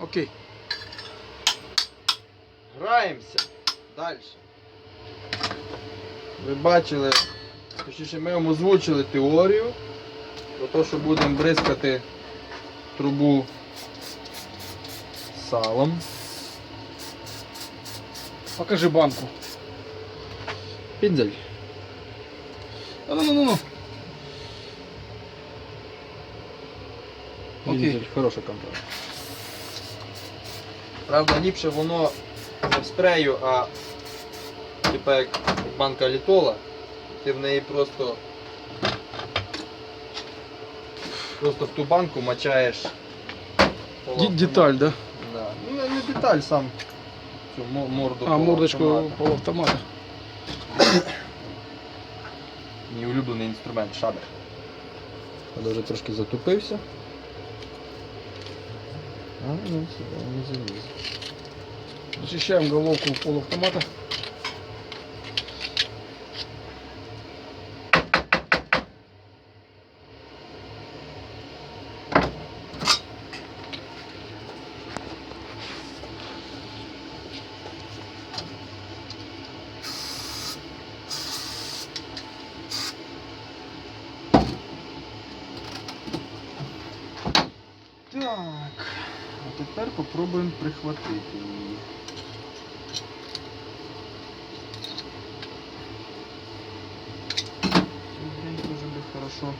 Окей. Граємося. Далі. Ви бачили, точніше ми вам озвучили теорію про те, що будемо бризкати трубу салом. Покажи банку. Пінзель. Ну, ну, ну, ну. Окей. Пінзель, хороша компанія. Правда, ліпше воно не в спрею, а типа як банка літола, ти в неї просто просто в ту банку мачаєш Деталь, да? Да. Ну не не деталь, сам цю мо- морду А, мордочку полуавтомата. полуавтомата. Мій улюблений інструмент шабер. Я вже трошки затупився. А, ну, головку полуавтомата. Так, тепер попробуємо прихватити її. Дуже би хорошо.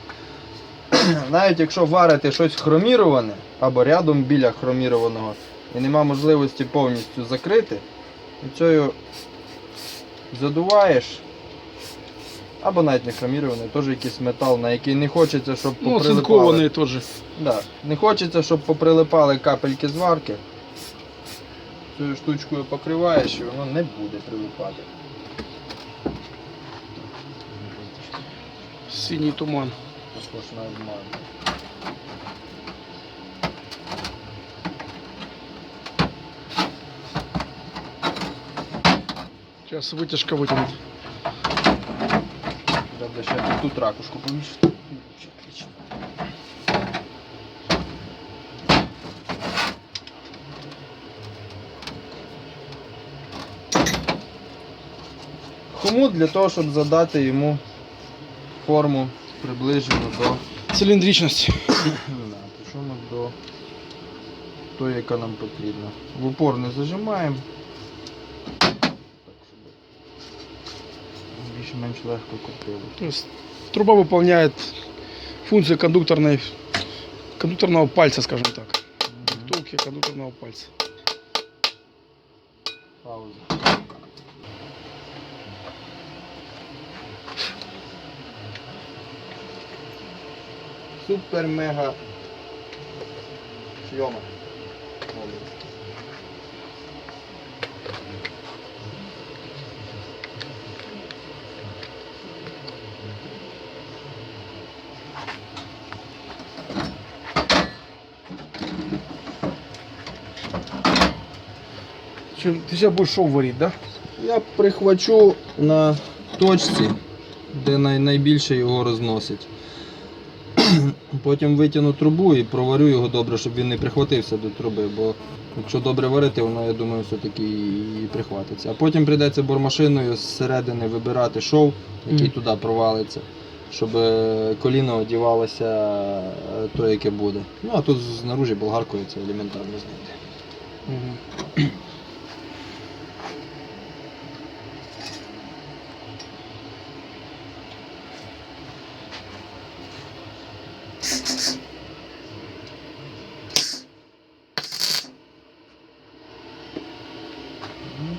Навіть якщо варити щось хроміроване або рядом біля хромірованого і нема можливості повністю закрити, цією задуваєш. Або навіть не хромірований, теж якийсь метал, на який не хочеться, щоб Ну, поприлипали. оцинкованные тоже. Да. Не хочеться, щоб поприлипали капельки зварки. Цією штучкою покриваєш і воно не буде прилипати. Синий туман. Також на обман. Сейчас вытяжка вытянет. Треба ще тут ракушку повішати. Отлично. Хомут для того, щоб задати йому форму приближену до Цилиндричность. Да, причому до тої, яка нам потрібна. В упор не зажимаємо. Так, щоб більш-менш легко крутили. Труба выполняет функцию кондукторной, кондукторного пальца, скажем так. Втулки кондукторного пальца. Пауза. Супер-мега шльома. Ты сейчас будешь шоу варить, да? Я прихвачу на точці, де най- найбільше його розносить. Потім витягну трубу і проварю його добре, щоб він не прихватився до труби, бо якщо добре варити, воно, я думаю, все-таки і прихватиться. А потім прийдеться бормашиною зсередини вибирати шов, який Мгм. туди провалиться, щоб е, коліно одівалося е, то, яке буде. Ну а тут знаружі болгаркою це елементарно знайти. Мгм. Ну,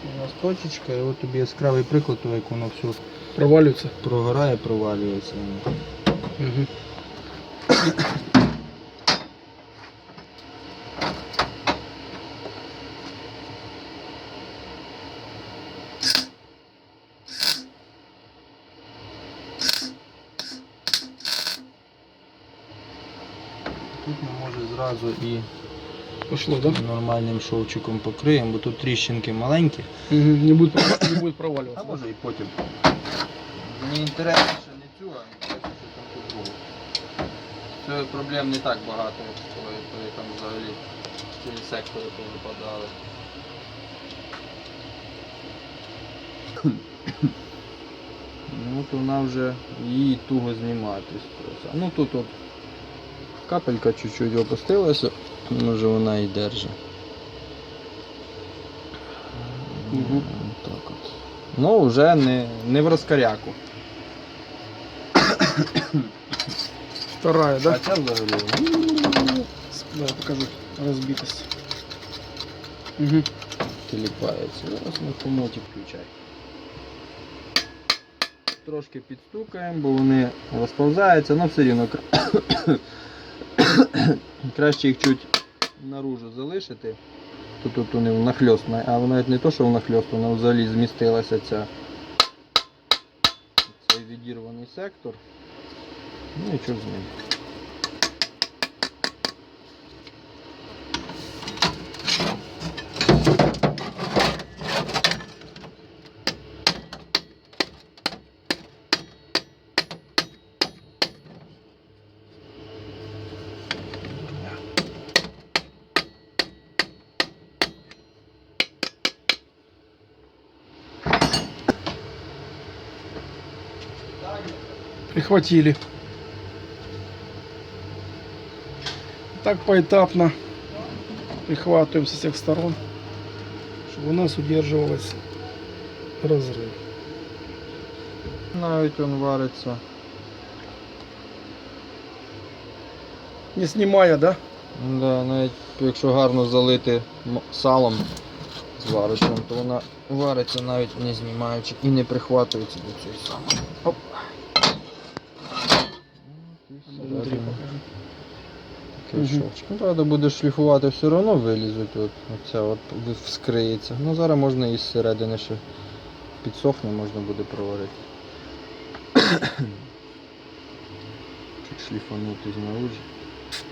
У нас точечка, і от тобі яскравий приклад, того, як воно все Проваливается. прогорає, провалюється. Мгм. Тут ми може зразу і Пошло, да? нормальним шовчиком покриємо, бо тут тріщинки маленькі. Не будет, пров- не будет А проваливаться. може і потім. Мені інтересніше не цю, а інтересніше там ту другу. Це проблем не так багато, тою там взагалі ці сектори повипадали. Ну, от вона вже її туго знімати. Ну тут от капелька чуть-чуть опустилася, може вона і. Так от. Ну, вже не, не в розкаряку. Вторая, да? А ця взагалі. Да, покажу разбитость. Угу. тіліпається. Зараз ми комоті включай. Трошки підстукаємо, бо вони розповзаються, але все рівно краще їх чуть наружу залишити. Тут, тут вони нахльост, а навіть не то, що внахльост, вона взагалі змістилася ця цей відірваний сектор. Ну і чого з ним. Прихватили. Так поэтапно прихватываем со всех сторон, чтобы у нас удерживалось разрыв. Навіть він вариться. Не снимая, да? Да, навіть якщо гарно залити м- салом з варочем, то вона вариться навіть не знімаючи і не прихватується до цієї самої. Оп. Ну, правда, будеш шліфувати, все одно вилізуть, от, оця от вскриється. Ну зараз можна і зсередини ще підсохне, можна буде проварити. Чуть шліфанути знаружі.